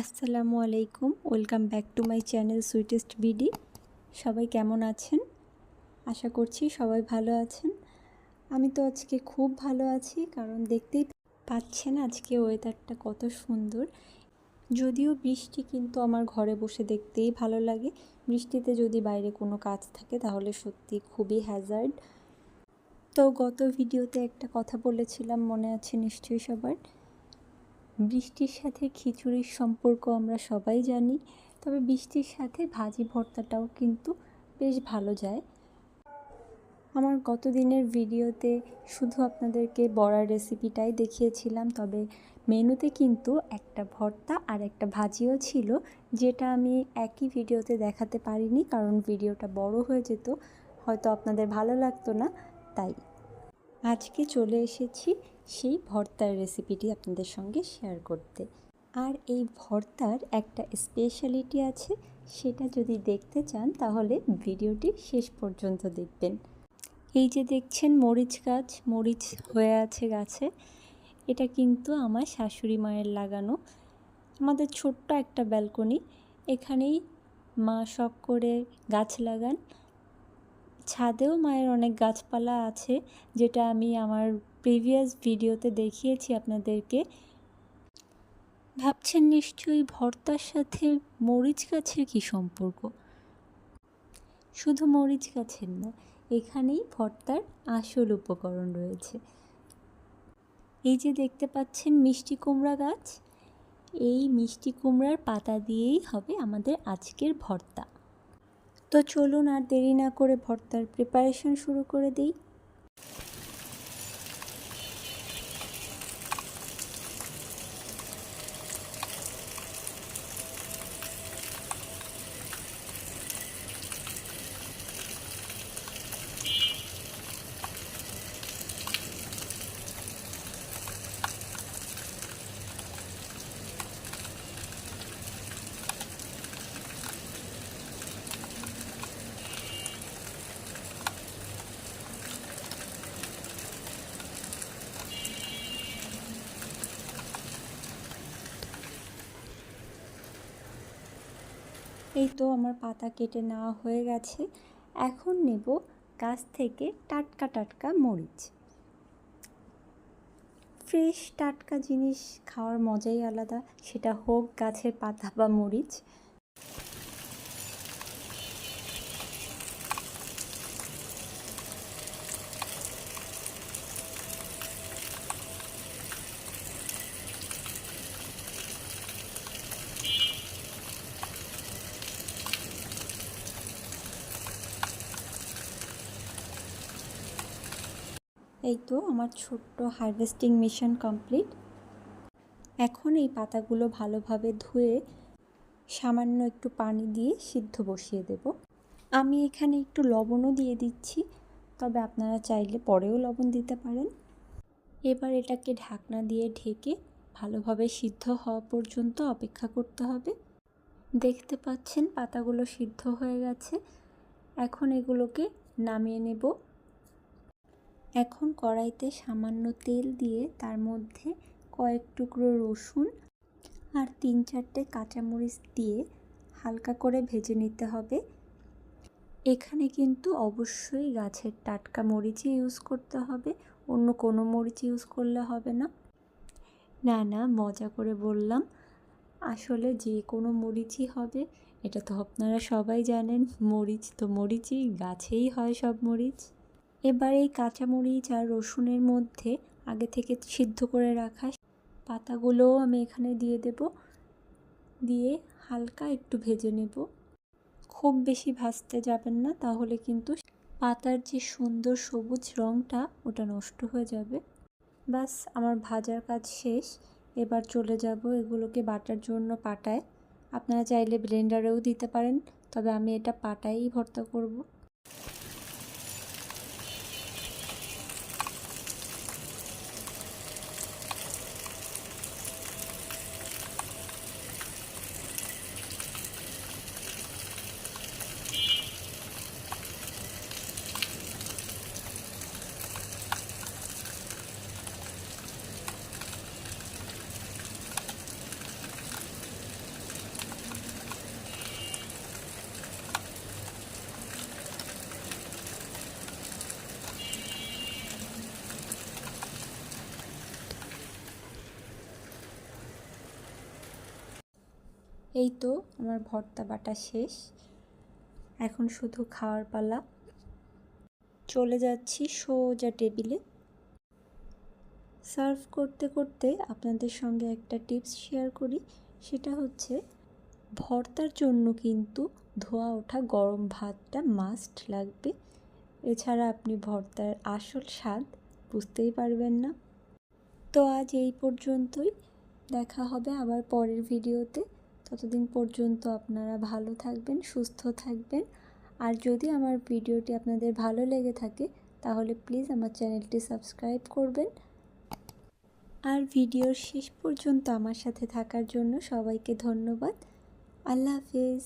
আসসালামু আলাইকুম, welcome back to my channel sweetest BD. সবাই কেমন আছেন? আশা করছি সবাই ভালো আছেন। আমি তো আজকে খুব ভালো আছি, কারণ দেখতেই পাচ্ছেন আজকে ওয়েদারটা কত সুন্দর। যদিও বৃষ্টি কিন্তু আমার ঘরে বসে দেখতেই ভালো লাগে। বৃষ্টিতে যদি বাইরে কোনো কাজ থাকে, তাহলে সত্যি খুবই হ্যাজার্ড তো গত ভিডিওতে একটা কথা বলেছিলাম, মনে আছে নিশ্চয়ই সবার। বৃষ্টির সাথে খিচুড়ির সম্পর্ক আমরা সবাই জানি, তবে বৃষ্টির সাথে ভাজি ভর্তাটাও কিন্তু বেশ ভালো যায়। আমার গত দিনের ভিডিওতে শুধু আপনাদেরকে বড়ার রেসিপিটাই দেখিয়েছিলাম, তবে মেনুতে কিন্তু একটা ভর্তা আর একটা ভাজিও ছিল, যেটা আমি একই ভিডিওতে দেখাতে পারিনি, কারণ ভিডিওটা বড় হয়ে যেত, হয়তো আপনাদের ভালো লাগতো না, তাই। আজকে চলে এসেছি সেই ভর্তার রেসিপিটি আপনাদের সঙ্গে শেয়ার করতে। আর এই ভর্তার একটা স্পেশালিটি আছে, সেটা যদি দেখতে চান, তাহলে ভিডিওটি শেষ পর্যন্ত দেখবেন। এই যে দেখছেন মরিচ গাছ, মরিচ হয়ে আছে গাছে। এটা কিন্তু আমার শাশুড়ি মায়ের লাগানো। আমাদের ছোট্ট একটা ব্যালকনি এখানেই মা শখ করে গাছ লাগান। ছাদেও মায়ের অনেক গাছপালা আছে, যেটা আমি আমার প্রিভিয়াস ভিডিওতে দেখিয়েছি আপনাদেরকে। ভাবছেন নিশ্চয়ই ভর্তার সাথে মরিচ গাছের কী সম্পর্ক? শুধু মরিচ গাছের না, এখানেই ভর্তার আসল উপকরণ রয়েছে। এই যে দেখতে পাচ্ছেন মিষ্টি কুমড়া গাছ, এই মিষ্টি কুমড়ার পাতা দিয়েই হবে আমাদের আজকের ভর্তা। তো চলুন আর দেরি না করে ভর্তার প্রিপারেশন শুরু করে দিই। এই তো আমার পাতা কেটে নেওয়া হয়ে গেছে। এখন নেব গাছ থেকে টাটকা টাটকা মরিচ। ফ্রেশ টাটকা জিনিস খাওয়ার মজাই আলাদা, সেটা হোক গাছের পাতা বা মরিচ। এই তো আমার ছোট্ট হারভেস্টিং মিশন কমপ্লিট। এখন এই পাতাগুলো ভালোভাবে ধুয়ে সামান্য একটু পানি দিয়ে সিদ্ধ বসিয়ে দেব। আমি এখানে একটু লবণও দিয়ে দিচ্ছি, তবে আপনারা চাইলে পরেও লবণ দিতে পারেন। এবার এটাকে ঢাকনা দিয়ে ঢেকে ভালোভাবে সিদ্ধ হওয়া পর্যন্ত অপেক্ষা করতে হবে। দেখতে পাচ্ছেন পাতাগুলো সিদ্ধ হয়ে গেছে। এখন এগুলোকে নামিয়ে নেব। এখন কড়াইতে সামান্য তেল দিয়ে তার মধ্যে কয়েক টুকরো রসুন আর তিন চারটে কাঁচামরিচ দিয়ে হালকা করে ভেজে নিতে হবে। এখানে কিন্তু অবশ্যই গাছের টাটকা মরিচই ইউজ করতে হবে, অন্য কোনো মরিচ ইউজ করলে হবে না। না না, মজা করে বললাম, আসলে যে কোনো মরিচই হবে। এটা তো আপনারা সবাই জানেন, মরিচ তো মরিচই, গাছেই হয় সব মরিচ। এবার এই কাঁচামরিচ আর রসুনের মধ্যে আগে থেকে সিদ্ধ করে রাখা পাতাগুলোও আমি এখানে দিয়ে দেব। দিয়ে হালকা একটু ভেজে নেব। খুব বেশি ভাজতে যাবেন না, তাহলে কিন্তু পাতার যে সুন্দর সবুজ রঙটা ওটা নষ্ট হয়ে যাবে। বাস আমার ভাজার কাজ শেষ। এবার চলে যাব এগুলোকে বাটার জন্য পাটায়। আপনারা চাইলে ব্লেন্ডারেও দিতে পারেন, তবে আমি এটা পাটায়ই ভর্তা করব। এই তো আমার ভর্তা বাটা শেষ। এখন শুধু খাওয়ার পালা। চলে যাচ্ছি সোজা টেবিলে। সার্ভ করতে করতে আপনাদের সঙ্গে একটা টিপস শেয়ার করি। সেটা হচ্ছে, ভর্তার জন্য কিন্তু ধোয়া ওঠা গরম ভাতটা মাস্ট লাগবে। এছাড়া আপনি ভর্তার আসল স্বাদ বুঝতেই পারবেন না। তো আজ এই পর্যন্তই। দেখা হবে আবার পরের ভিডিওতে। ততদিন পর্যন্ত আপনারা ভালো থাকবেন, সুস্থ থাকবেন। আর যদি আমার ভিডিওটি আপনাদের ভালো লেগে থাকে, তাহলে প্লিজ আমার চ্যানেলটি সাবস্ক্রাইব করবেন। আর ভিডিওর শেষ পর্যন্ত আমার সাথে থাকার জন্য সবাইকে ধন্যবাদ। আল্লাহ হাফিজ।